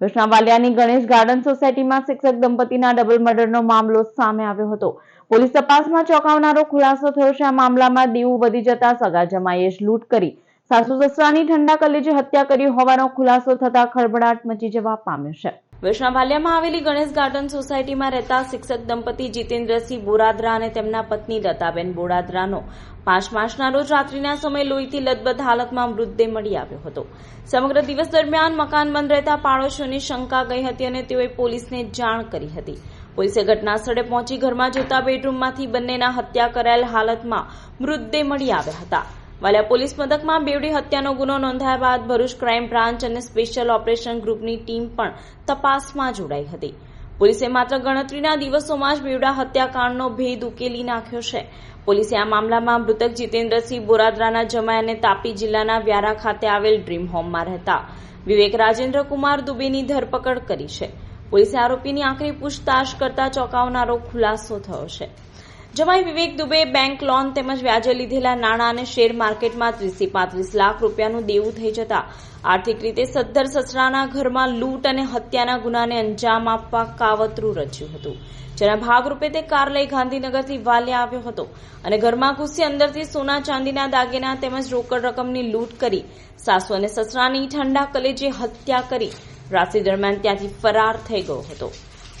Krishna વાલિયાની Ganesh garden સોસાયટીમાં શિક્ષક દંપતીના double મર્ડરનો મામલો સામે આવ્યો હતો. પોલીસ તપાસમાં ચોંકાવનારો ખુલાસો થયો છે. આ મામલામાં દીવું વધી જતા સગા જમાઈએ જ લૂંટ કરી સાસુ સસરાની ઠંડા કલેજે હત્યા કરી હોવાનો ખુલાસો થતા ખળભળાટ મચી જવા પામ્યો છે. વૈષ્ણવાલિયામાં આવેલી ગણેશ ગાર્ડન સોસાયટીમાં રહેતા શિક્ષક દંપતી જીતેન્દ્રસિંહ બોરાદરા અને તેમના પત્ની લતાબેન બોરાદરાનો પાંચ માર્ચના રોજ રાત્રિના સમયે લોહીથી લથબથ હાલતમાં મૃતદેહ મળી આવ્યો હતો. સમગ્ર દિવસ દરમિયાન મકાન બંધ રહેતા પાડોશીઓની શંકા ગઈ હતી અને તેઓએ પોલીસને જાણ કરી હતી. પોલીસે ઘટના સ્થળે પહોંચી ઘરમાં જોતા બેડરૂમમાંથી બંનેના હત્યા કરાયેલ હાલતમાં મૃતદેહ મળી આવ્યા હતા. વાલિયા પોલીસ મથકમાં બેવડી હત્યાનો ગુનો નોંધાયા બાદ ભરૂચ ક્રાઇમ બ્રાન્ચ અને સ્પેશિયલ ઓપરેશન ગ્રુપની ટીમ પણ તપાસમાં જોડાઈ હતી. પોલીસે માત્ર ગણતરીના દિવસોમાં જ બેવડા હત્યાકાંડનો ભેદ ઉકેલી નાખ્યો છે. પોલીસે આ મામલામાં મૃતક જીતેન્દ્રસિંહ બોરાદરાના જમાઈ અને તાપી જિલ્લાના વ્યારા ખાતે આવેલ ડ્રીમ હોમમાં રહેતા વિવેક રાજેન્દ્ર કુમાર દુબેની ધરપકડ કરી છે. પોલીસે આરોપીની આખરી પૂછતાછ કરતા ચોંકાવનારો ખુલાસો થયો છે. જમાઈ વિવેક દુબે બેંક લોન તેમજ વ્યાજે લીધેલા નાણાં અને શેર માર્કેટમાં ત્રીસથી પાંત્રીસ લાખ રૂપિયાનું દેવું થઈ જતા આર્થિક રીતે સદ્ધર સસરાના ઘરમાં લૂંટ અને હત્યાના ગુનાને અંજામ આપવા કાવતરું રચ્યું હતું. જેના ભાગરૂપે તે કાર લઈ ગાંધીનગરથી વાલિયા આવ્યો હતો અને ઘરમાં ઘૂસી અંદરથી સોના ચાંદીના દાગીના તેમજ રોકડ રકમની લૂંટ કરી સાસુ અને સસરાની ઠંડા કલેજે હત્યા કરી. રાત્રિ દરમિયાન ત્યાંથી ફરાર થઈ ગયો હતો.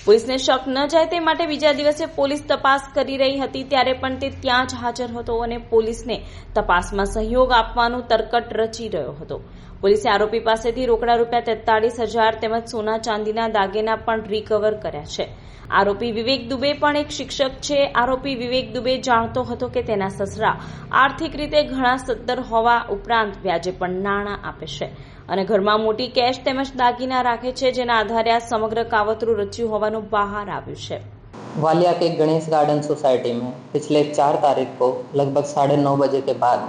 પોલીસને શક ન જાય તે માટે બીજા દિવસે પોલીસ તપાસ કરી રહી હતી ત્યારે પણ તે ત્યાં જ હાજર હતો અને પોલીસને તપાસમાં સહયોગ આપવાનું તરકટ રચી રહ્યો હતો. પોલીસે આરોપી પાસેથી રોકડા રૂપિયા તેતાળીસ હજાર તેમજ સોના ચાંદીના દાગીના પણ રિકવર કર્યા છે. આરોપી વિવેક દુબે પણ એક શિક્ષક છે. આરોપી વિવેક દુબે જાણતો હતો કે તેના સસરા આર્થિક રીતે ઘણા સદ્ધર હોવા ઉપરાંત વ્યાજે પણ નાણાં આપે છે. અને ઘરમાં મોટી કેશ તેમજ દાગીના રાખે છે જેના આધારે આ સમગ્ર કાવતરું રચ્યું હોવાનું બહાર આવ્યું છે वालिया के गणेश गार्डन सोसाइटी में पिछले चार तारीख को लगभग साढ़े नौ बजे के बाद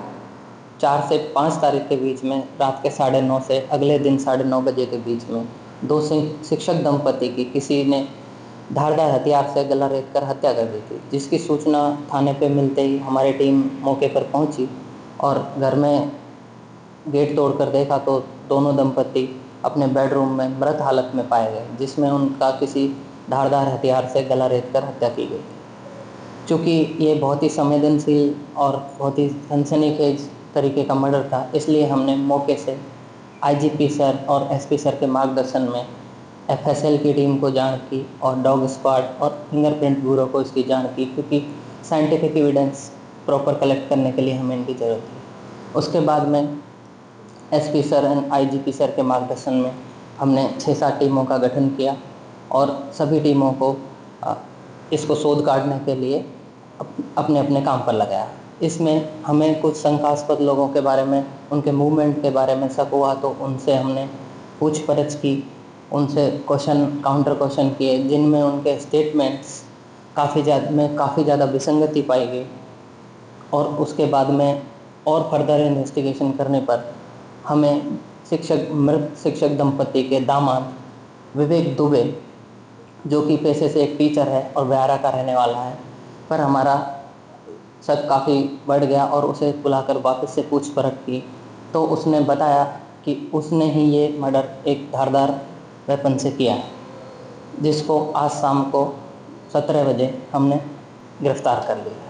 चार से पाँच तारीख के बीच में रात के साढ़े नौ से अगले दिन साढ़े नौ बजे के बीच में दो शि- शिक्षक दंपति की किसी ने धारदार हथियार से गला रेत कर हत्या कर दी थी जिसकी सूचना थाने पे मिलते ही हमारी टीम मौके पर पहुंची और घर में गेट तोड़कर देखा तो दोनों दंपति अपने बेडरूम में मृत हालत में पाए गए, जिसमें उनका किसी धारदार हथियार से गला रेत कर हत्या की गई। चूँकि ये बहुत ही संवेदनशील और बहुत ही सनसनीखेज तरीके का मर्डर था, इसलिए हमने मौके से आईजीपी सर और एसपी सर के मार्गदर्शन में एफएसएल की टीम को जान की और डॉग स्क्वाड और फिंगरप्रिंट ब्यूरो को इसकी जान की, क्योंकि साइंटिफिक एविडेंस प्रॉपर कलेक्ट करने के लिए हमें इनकी ज़रूरत थी। उसके बाद में SP sir and IGP sir के मार्गदर्शन में हमने छः सात टीमों का गठन किया और सभी टीमों को इसको शोध काटने के लिए अपने अपने काम पर लगाया। इसमें हमें कुछ शंकास्पद लोगों के बारे में, उनके मूवमेंट के बारे में शक हुआ तो उनसे हमने पूछपरछ की, उनसे क्वेश्चन, काउंटर क्वेश्चन किए, जिनमें उनके स्टेटमेंट्स काफ़ी ज़्यादा में काफ़ी ज़्यादा विसंगति पाई गई और उसके बाद में और फर्दर इन्वेस्टिगेशन करने पर हमें शिक्षक, मृत शिक्षक दंपति के दामाद विवेक दुबे, जो कि पेशे से एक टीचर है और व्यारा का रहने वाला है, पर हमारा शक काफ़ी बढ़ गया और उसे बुलाकर वापस से पूछपरछ की। तो उसने बताया कि उसने ही ये मर्डर एक धारदार वेपन से किया है, जिसको आज शाम को सत्रह बजे हमने गिरफ़्तार कर लिया